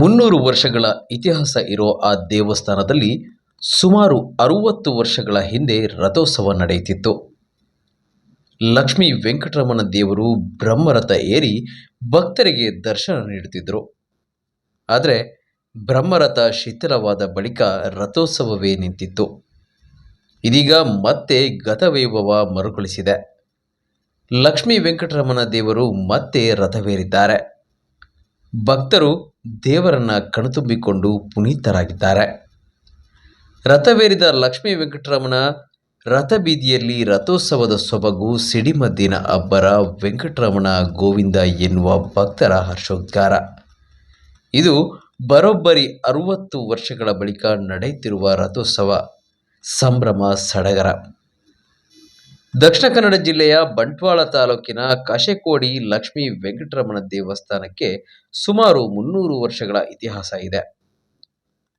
ಮುನ್ನೂರು ವರ್ಷಗಳ ಇತಿಹಾಸ ಇರೋ ಆ ದೇವಸ್ಥಾನದಲ್ಲಿ ಸುಮಾರು ಅರುವತ್ತು ವರ್ಷಗಳ ಹಿಂದೆ ರಥೋತ್ಸವ ನಡೆಯುತ್ತಿತ್ತು. ಲಕ್ಷ್ಮೀ ವೆಂಕಟರಮಣ ದೇವರು ಬ್ರಹ್ಮರಥ ಏರಿ ಭಕ್ತರಿಗೆ ದರ್ಶನ ನೀಡುತ್ತಿದ್ದರು. ಆದರೆ ಬ್ರಹ್ಮರಥ ಶಿಥಿಲವಾದ ಬಳಿಕ ರಥೋತ್ಸವವೇ ನಿಂತಿತ್ತು. ಇದೀಗ ಮತ್ತೆ ಗತವೈಭವ ಮರುಕಳಿಸಿದೆ. ಲಕ್ಷ್ಮೀ ವೆಂಕಟರಮಣ ದೇವರು ಮತ್ತೆ ರಥವೇರಿದ್ದಾರೆ. ಭಕ್ತರು ದೇವರನ್ನ ಕಣ್ತುಂಬಿಕೊಂಡು ಪುನೀತರಾಗಿದ್ದಾರೆ. ರಥವೇರಿದ ಲಕ್ಷ್ಮೀ ವೆಂಕಟರಮಣ ರಥಬೀದಿಯಲ್ಲಿ ರಥೋತ್ಸವದ ಸೊಬಗು ಸಿಡಿಮದ್ದಿನ ಅಬ್ಬರ ವೆಂಕಟರಮಣ ಗೋವಿಂದ ಎನ್ನುವ ಭಕ್ತರ ಹರ್ಷೋದ್ಗಾರ. ಇದು ಬರೋಬ್ಬರಿ ಅರುವತ್ತು ವರ್ಷಗಳ ಬಳಿಕ ನಡೆಯುತ್ತಿರುವ ರಥೋತ್ಸವ. ಸಂಭ್ರಮ ಸಡಗರ. ದಕ್ಷಿಣ ಕನ್ನಡ ಜಿಲ್ಲೆಯ ಬಂಟ್ವಾಳ ತಾಲೂಕಿನ ಕಶೆಕೋಡಿ ಲಕ್ಷ್ಮೀ ವೆಂಕಟರಮಣ ದೇವಸ್ಥಾನಕ್ಕೆ ಸುಮಾರು ಮುನ್ನೂರು ವರ್ಷಗಳ ಇತಿಹಾಸ ಇದೆ.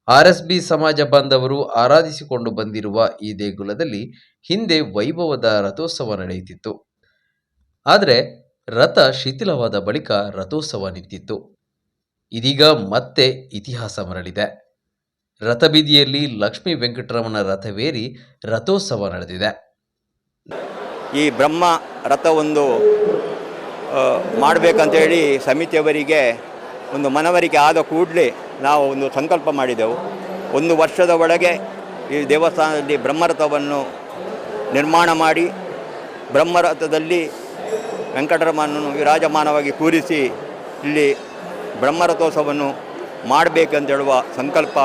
ಆರ್ಎಸ್ಬಿ ಸಮಾಜ ಬಾಂಧವರು ಆರಾಧಿಸಿಕೊಂಡು ಬಂದಿರುವ ಈ ದೇಗುಲದಲ್ಲಿ ಹಿಂದೆ ವೈಭವದ ರಥೋತ್ಸವ ನಡೆಯುತ್ತಿತ್ತು. ಆದರೆ ರಥ ಶಿಥಿಲವಾದ ಬಳಿಕ ರಥೋತ್ಸವ ನಿಂತಿತ್ತು. ಇದೀಗ ಮತ್ತೆ ಇತಿಹಾಸ ಮರಳಿದೆ. ರಥಬೀದಿಯಲ್ಲಿ ಲಕ್ಷ್ಮೀ ವೆಂಕಟರಮಣ ರಥವೇರಿ ರಥೋತ್ಸವ ನಡೆದಿದೆ. ಈ ಬ್ರಹ್ಮ ರಥವೊಂದು ಮಾಡಬೇಕಂತೇಳಿ ಸಮಿತಿಯವರಿಗೆ ಒಂದು ಮನವರಿಕೆ ಆದ ಕೂಡಲೇ ನಾವು ಒಂದು ಸಂಕಲ್ಪ ಮಾಡಿದೆವು. ಒಂದು ವರ್ಷದ ಒಳಗೆ ಈ ದೇವಸ್ಥಾನದಲ್ಲಿ ಬ್ರಹ್ಮರಥವನ್ನು ನಿರ್ಮಾಣ ಮಾಡಿ ಬ್ರಹ್ಮರಥದಲ್ಲಿ ವೆಂಕಟರಮನನ್ನು ವಿರಾಜಮಾನವಾಗಿ ಕೂರಿಸಿ ಇಲ್ಲಿ ಬ್ರಹ್ಮರಥೋತ್ಸವವನ್ನು ಮಾಡಬೇಕಂತೇಳುವ ಸಂಕಲ್ಪ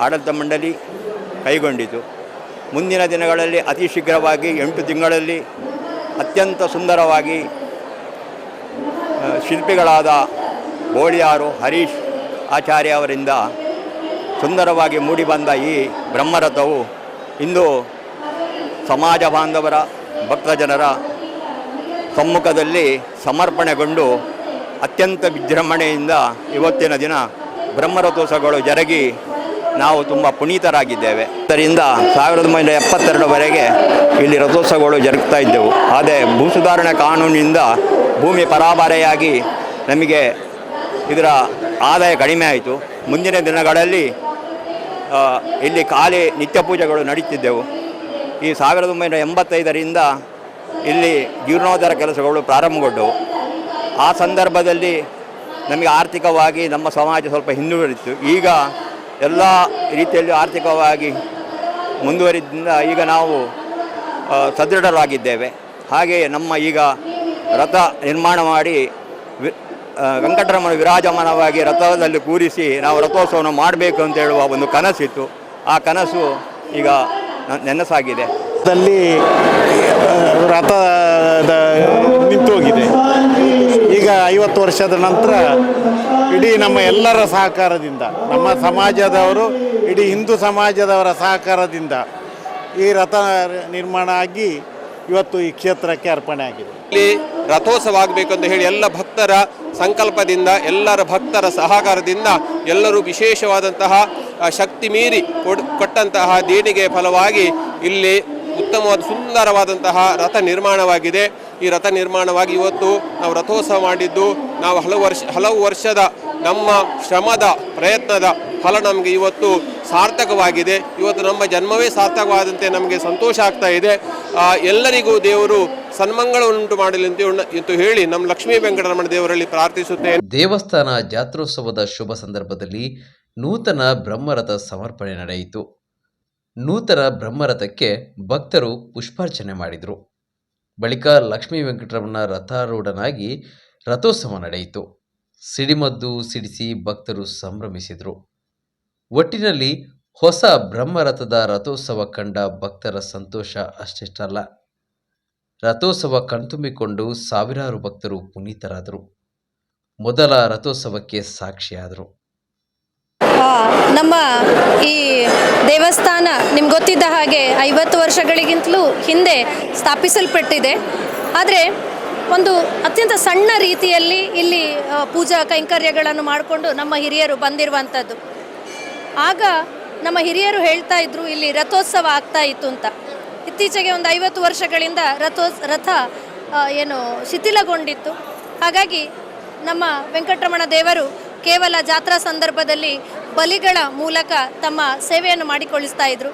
ಆಡಳಿತ ಮಂಡಳಿ ಕೈಗೊಂಡಿತು. ಮುಂದಿನ ದಿನಗಳಲ್ಲಿ ಅತಿ ಶೀಘ್ರವಾಗಿ ಎಂಟು ತಿಂಗಳಲ್ಲಿ ಅತ್ಯಂತ ಸುಂದರವಾಗಿ ಶಿಲ್ಪಿಗಳಾದ ಬೋಳಿಯಾರು ಹರೀಶ್ ಆಚಾರ್ಯ ಅವರಿಂದ ಸುಂದರವಾಗಿ ಮೂಡಿಬಂದ ಈ ಬ್ರಹ್ಮರಥವು ಇಂದು ಸಮಾಜ ಬಾಂಧವರ ಭಕ್ತಜನರ ಸಮ್ಮುಖದಲ್ಲಿ ಸಮರ್ಪಣೆಗೊಂಡು ಅತ್ಯಂತ ವಿಜೃಂಭಣೆಯಿಂದ ಇವತ್ತಿನ ದಿನ ಬ್ರಹ್ಮರಥೋತ್ಸವಗಳು ಜರುಗಿ ನಾವು ತುಂಬ ಪುನೀತರಾಗಿದ್ದೇವೆ. ಇದರಿಂದ ಸಾವಿರದ ಒಂಬೈನೂರ ಎಪ್ಪತ್ತೆರಡವರೆಗೆ ಇಲ್ಲಿ ರಥೋತ್ಸವಗಳು ಜರುಗ್ತಾ ಇದ್ದೆವು. ಆದರೆ ಭೂ ಸುಧಾರಣೆ ಕಾನೂನಿನಿಂದ ಭೂಮಿ ಪರಾಬಾರೆಯಾಗಿ ನಮಗೆ ಇದರ ಆದಾಯ ಕಡಿಮೆ ಆಯಿತು. ಮುಂದಿನ ದಿನಗಳಲ್ಲಿ ಇಲ್ಲಿ ಖಾಲಿ ನಿತ್ಯ ಪೂಜೆಗಳು ನಡೀತಿದ್ದೆವು. ಈ ಸಾವಿರದ ಒಂಬೈನೂರ ಎಂಬತ್ತೈದರಿಂದ ಇಲ್ಲಿ ಜೀರ್ಣೋದ್ಧಾರ ಕೆಲಸಗಳು ಪ್ರಾರಂಭಗೊಂಡವು. ಆ ಸಂದರ್ಭದಲ್ಲಿ ನಮಗೆ ಆರ್ಥಿಕವಾಗಿ ನಮ್ಮ ಸಮಾಜ ಸ್ವಲ್ಪ ಹಿಂದುಳಿದಿತ್ತು. ಈಗ ಎಲ್ಲ ರೀತಿಯಲ್ಲಿ ಆರ್ಥಿಕವಾಗಿ ಮುಂದುವರಿದಿಂದ ಈಗ ನಾವು ಸದೃಢರಾಗಿದ್ದೇವೆ. ಹಾಗೆಯೇ ನಮ್ಮ ಈಗ ರಥ ನಿರ್ಮಾಣ ಮಾಡಿ ವಿ ವೆಂಕಟರಮಣ ವಿರಾಜಮಾನವಾಗಿ ರಥದಲ್ಲಿ ಕೂರಿಸಿ ನಾವು ರಥೋತ್ಸವವನ್ನು ಮಾಡಬೇಕು ಅಂತ ಹೇಳುವ ಒಂದು ಕನಸಿತ್ತು. ಆ ಕನಸು ಈಗ ನೆನಸಾಗಿದೆ. ರಥದ ಈಗ ಐವತ್ತು ವರ್ಷದ ನಂತರ ಇಡೀ ನಮ್ಮ ಎಲ್ಲರ ಸಹಕಾರದಿಂದ, ನಮ್ಮ ಸಮಾಜದವರು, ಇಡೀ ಹಿಂದೂ ಸಮಾಜದವರ ಸಹಕಾರದಿಂದ ಈ ರಥ ನಿರ್ಮಾಣ ಆಗಿ ಇವತ್ತು ಈ ಕ್ಷೇತ್ರಕ್ಕೆ ಅರ್ಪಣೆ ಆಗಿದೆ. ಇಲ್ಲಿ ರಥೋತ್ಸವ ಆಗಬೇಕು ಅಂತ ಹೇಳಿ ಎಲ್ಲ ಭಕ್ತರ ಸಂಕಲ್ಪದಿಂದ, ಎಲ್ಲರ ಭಕ್ತರ ಸಹಕಾರದಿಂದ ಎಲ್ಲರೂ ವಿಶೇಷವಾದಂತಹ ಶಕ್ತಿ ಮೀರಿ ಕೊಟ್ಟಂತಹ ದೇಣಿಗೆ ಫಲವಾಗಿ ಇಲ್ಲಿ ಉತ್ತಮವಾದ, ಸುಂದರವಾದಂತಹ ರಥ ನಿರ್ಮಾಣವಾಗಿದೆ. ಈ ರಥ ನಿರ್ಮಾಣವಾಗಿ ಇವತ್ತು ನಾವು ರಥೋತ್ಸವ ಮಾಡಿದ್ದು, ನಾವು ಹಲವು ವರ್ಷ, ಹಲವು ವರ್ಷದ ನಮ್ಮ ಶ್ರಮದ ಪ್ರಯತ್ನದ ಫಲ ನಮಗೆ ಇವತ್ತು ಸಾರ್ಥಕವಾಗಿದೆ. ಇವತ್ತು ನಮ್ಮ ಜನ್ಮವೇ ಸಾರ್ಥಕವಾದಂತೆ ನಮಗೆ ಸಂತೋಷ ಆಗ್ತಾ ಇದೆ. ಎಲ್ಲರಿಗೂ ದೇವರು ಸನ್ಮಂಗಳವನ್ನುಂಟು ಮಾಡಲಿ ಅಂತ ಹೇಳಿ ನಮ್ಮ ಲಕ್ಷ್ಮೀ ವೆಂಕಟರಮಣ ದೇವರಲ್ಲಿ ಪ್ರಾರ್ಥಿಸುತ್ತೇನೆ. ದೇವಸ್ಥಾನ ಜಾತ್ರೋತ್ಸವದ ಶುಭ ಸಂದರ್ಭದಲ್ಲಿ ನೂತನ ಬ್ರಹ್ಮರಥ ಸಮರ್ಪಣೆ ನಡೆಯಿತು. ನೂತನ ಬ್ರಹ್ಮರಥಕ್ಕೆ ಭಕ್ತರು ಪುಷ್ಪಾರ್ಚನೆ ಮಾಡಿದರು. ಬಳಿಕ ಲಕ್ಷ್ಮೀ ವೆಂಕಟರಮಣ ರಥಾರೂಢನಾಗಿ ರಥೋತ್ಸವ ನಡೆಯಿತು. ಸಿಡಿಮದ್ದು ಸಿಡಿಸಿ ಭಕ್ತರು ಸಂಭ್ರಮಿಸಿದರು. ಒಟ್ಟಿನಲ್ಲಿ ಹೊಸ ಬ್ರಹ್ಮರಥದ ರಥೋತ್ಸವ ಕಂಡ ಭಕ್ತರ ಸಂತೋಷ ಅಷ್ಟಿಷ್ಟಲ್ಲ. ರಥೋತ್ಸವ ಕಣ್ತುಂಬಿಕೊಂಡು ಸಾವಿರಾರು ಭಕ್ತರು ಪುನೀತರಾದರು. ಮೊದಲ ರಥೋತ್ಸವಕ್ಕೆ ಸಾಕ್ಷಿಯಾದರು. ನಮ್ಮ ಈ ದೇವಸ್ಥಾನ ನಿಮ್ಗೆ ಗೊತ್ತಿದ್ದ ಹಾಗೆ ಐವತ್ತು ವರ್ಷಗಳಿಗಿಂತಲೂ ಹಿಂದೆ ಸ್ಥಾಪಿಸಲ್ಪಟ್ಟಿದೆ. ಆದರೆ ಒಂದು ಅತ್ಯಂತ ಸಣ್ಣ ರೀತಿಯಲ್ಲಿ ಇಲ್ಲಿ ಪೂಜಾ ಕೈಂಕರ್ಯಗಳನ್ನು ಮಾಡಿಕೊಂಡು ನಮ್ಮ ಹಿರಿಯರು ಬಂದಿರುವಂಥದ್ದು. ಆಗ ನಮ್ಮ ಹಿರಿಯರು ಹೇಳ್ತಾ ಇದ್ರು, ಇಲ್ಲಿ ರಥೋತ್ಸವ ಆಗ್ತಾ ಇತ್ತು ಅಂತ. ಇತ್ತೀಚೆಗೆ ಒಂದು ಐವತ್ತು ವರ್ಷಗಳಿಂದ ರಥೋತ್ಸ ರಥ ಏನು ಶಿಥಿಲಗೊಂಡಿತ್ತು. ಹಾಗಾಗಿ ನಮ್ಮ ವೆಂಕಟರಮಣ ದೇವರು ಕೇವಲ ಜಾತ್ರಾ ಸಂದರ್ಭದಲ್ಲಿ ಬಲಿಗಳ ಮೂಲಕ ತಮ್ಮ ಸೇವೆಯನ್ನು ಮಾಡಿಕೊಳ್ಳಿಸ್ತಾ ಇದ್ರು.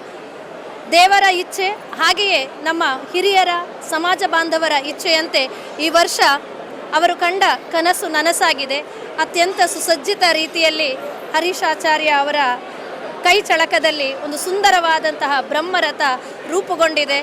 ದೇವರ ಇಚ್ಛೆ ಹಾಗೆಯೇ ನಮ್ಮ ಹಿರಿಯರ, ಸಮಾಜ ಬಾಂಧವರ ಇಚ್ಛೆಯಂತೆ ಈ ವರ್ಷ ಅವರು ಕಂಡ ಕನಸು ನನಸಾಗಿದೆ. ಅತ್ಯಂತ ಸುಸಜ್ಜಿತ ರೀತಿಯಲ್ಲಿ ಹರೀಶಾಚಾರ್ಯ ಅವರ ಕೈ ಚಳಕದಲ್ಲಿ ಒಂದು ಸುಂದರವಾದಂತಹ ಬ್ರಹ್ಮರಥ ರೂಪುಗೊಂಡಿದೆ.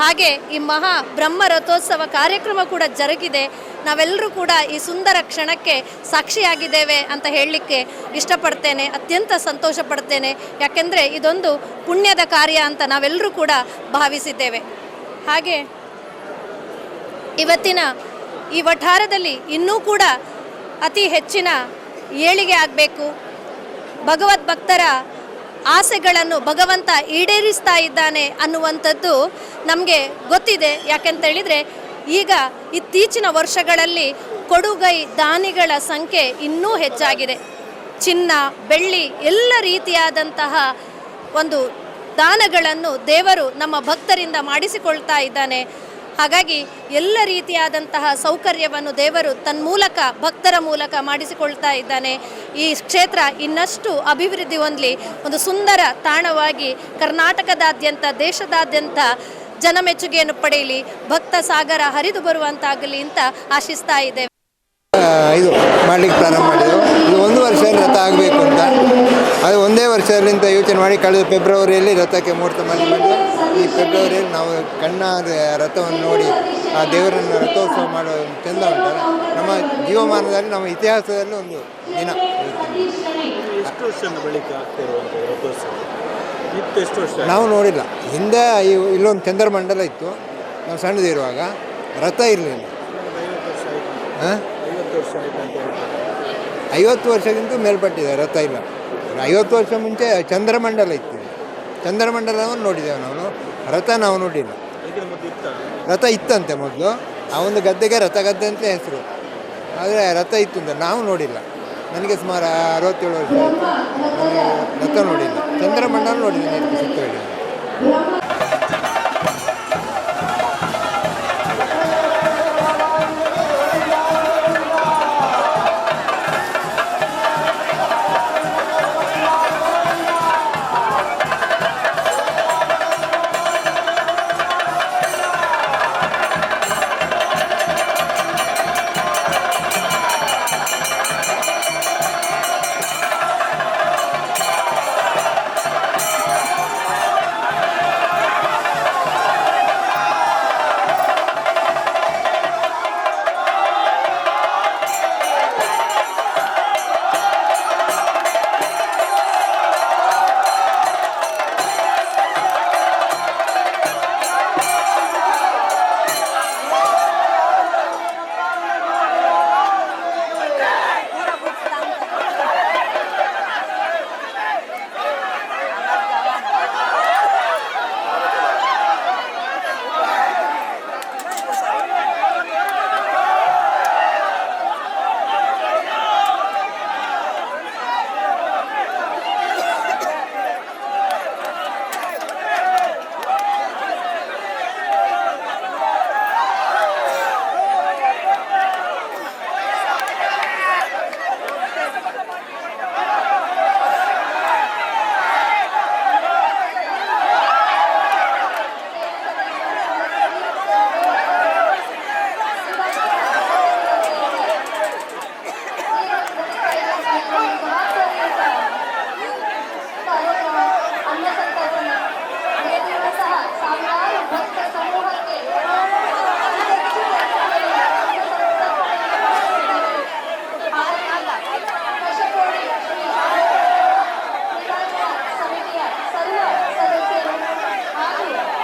ಹಾಗೆ ಈ ಮಹಾ ಬ್ರಹ್ಮ ರಥೋತ್ಸವ ಕಾರ್ಯಕ್ರಮ ಕೂಡ ಜರುಗಿದೆ. ನಾವೆಲ್ಲರೂ ಕೂಡ ಈ ಸುಂದರ ಕ್ಷಣಕ್ಕೆ ಸಾಕ್ಷಿಯಾಗಿದ್ದೇವೆ ಅಂತ ಹೇಳಲಿಕ್ಕೆ ಇಷ್ಟಪಡ್ತೇನೆ. ಅತ್ಯಂತ ಸಂತೋಷ ಪಡ್ತೇನೆ ಯಾಕೆಂದರೆ ಇದೊಂದು ಪುಣ್ಯದ ಕಾರ್ಯ ಅಂತ ನಾವೆಲ್ಲರೂ ಕೂಡ ಭಾವಿಸಿದ್ದೇವೆ. ಹಾಗೆ ಇವತ್ತಿನ ಈ ವಠಾರದಲ್ಲಿ ಇನ್ನೂ ಕೂಡ ಅತಿ ಹೆಚ್ಚಿನ ಏಳಿಗೆ ಆಗಬೇಕು. ಭಗವದ್ ಭಕ್ತರ ಆಸೆಗಳನ್ನು ಭಗವಂತ ಈಡೇರಿಸ್ತಾ ಇದ್ದಾನೆ ಅನ್ನುವಂಥದ್ದು ನಮಗೆ ಗೊತ್ತಿದೆ. ಯಾಕೆಂತ ಹೇಳಿದರೆ ಈಗ ಇತ್ತೀಚಿನ ವರ್ಷಗಳಲ್ಲಿ ಕೊಡುಗೈ ದಾನಿಗಳ ಸಂಖ್ಯೆ ಇನ್ನೂ ಹೆಚ್ಚಾಗಿದೆ. ಚಿನ್ನ, ಬೆಳ್ಳಿ ಎಲ್ಲ ರೀತಿಯಾದಂತಹ ಒಂದು ದಾನಗಳನ್ನು ದೇವರು ನಮ್ಮ ಭಕ್ತರಿಂದ ಮಾಡಿಸಿಕೊಳ್ತಾ ಇದ್ದಾನೆ. ಹಾಗಾಗಿ ಎಲ್ಲ ರೀತಿಯಾದಂತಹ ಸೌಕರ್ಯವನ್ನು ದೇವರು ತನ್ಮೂಲಕ ಭಕ್ತರ ಮೂಲಕ ಮಾಡಿಸಿಕೊಳ್ತಾ ಇದ್ದಾನೆ. ಈ ಕ್ಷೇತ್ರ ಇನ್ನಷ್ಟು ಅಭಿವೃದ್ಧಿ ಹೊಂದಲಿ ಒಂದು ಸುಂದರ ತಾಣವಾಗಿ ಕರ್ನಾಟಕದಾದ್ಯಂತ ದೇಶದಾದ್ಯಂತ ಜನಮೆಚ್ಚುಗೆಯನ್ನು ಪಡೆಯಲಿ ಭಕ್ತ ಸಾಗರ ಹರಿದು ಬರುವಂತಾಗಲಿ ಅಂತ ಆಶಿಸ್ತಾ ಆ, ಇದು ಮಾಡಲಿಕ್ಕೆ ಪ್ರಾರಂಭ ಮಾಡಿದ್ರು. ಇದು ಒಂದು ವರ್ಷ ರಥ ಆಗಬೇಕು ಅಂತ. ಅದು ಒಂದೇ ವರ್ಷದಿಂದ ಯೋಚನೆ ಮಾಡಿ ಕಳೆದ ಫೆಬ್ರವರಿಯಲ್ಲಿ ರಥಕ್ಕೆ ಮುಹೂರ್ತ ಮಾಡಿ ಮಾಡಿದ್ವಿ ಈ ಫೆಬ್ರವರಿಯಲ್ಲಿ ನಾವು ಕಣ್ಣಾದ ರಥವನ್ನು ನೋಡಿ ಆ ದೇವರನ್ನು ರಥೋತ್ಸವ ಮಾಡೋ ಚಂದ ಉಂಟಲ್ಲ? ನಮ್ಮ ಜೀವಮಾನದಲ್ಲಿ ನಮ್ಮ ಇತಿಹಾಸದಲ್ಲಿ ಒಂದು ದಿನ ಎಷ್ಟು ವರ್ಷದ ಬಳಿಕ ರಥೋತ್ಸವ? ಇತ್ತು ಎಷ್ಟು ವರ್ಷ ನಾವು ನೋಡಿಲ್ಲ. ಹಿಂದೆ ಇಲ್ಲೊಂದು ಚಂದ್ರಮಂಡಲ ಇತ್ತು. ನಾವು ಸಣ್ಣದಿರುವಾಗ ರಥ ಇರಲಿಲ್ಲ. ವರ್ಷ ಹಾಂ ವರ್ಷ ಐವತ್ತು ವರ್ಷಕ್ಕಿಂತ ಮೇಲ್ಪಟ್ಟಿದೆ ರಥ ಇಲ್ಲ. ಐವತ್ತು ವರ್ಷ ಮುಂಚೆ ಚಂದ್ರಮಂಡಲ ಇತ್ತು. ಚಂದ್ರಮಂಡಲವನ್ನು ನೋಡಿದ್ದೇವೆ ನಾವು. ರಥ ನಾವು ನೋಡಿಲ್ಲ. ರಥ ಇತ್ತಂತೆ ಮೊದಲು. ಆ ಒಂದು ಗದ್ದೆಗೆ ರಥ ಗದ್ದೆ ಅಂತ ಹೆಸರು. ಆದರೆ ರಥ ಇತ್ತು ಅಂತ ನಾವು ನೋಡಿಲ್ಲ. ನನಗೆ ಸುಮಾರು ಅರವತ್ತೇಳು ವರ್ಷ ರಥ ನೋಡಿಲ್ಲ. ಚಂದ್ರಮಂಡಲ ನೋಡಿದ್ದೀನಿ ಸುತ್ತ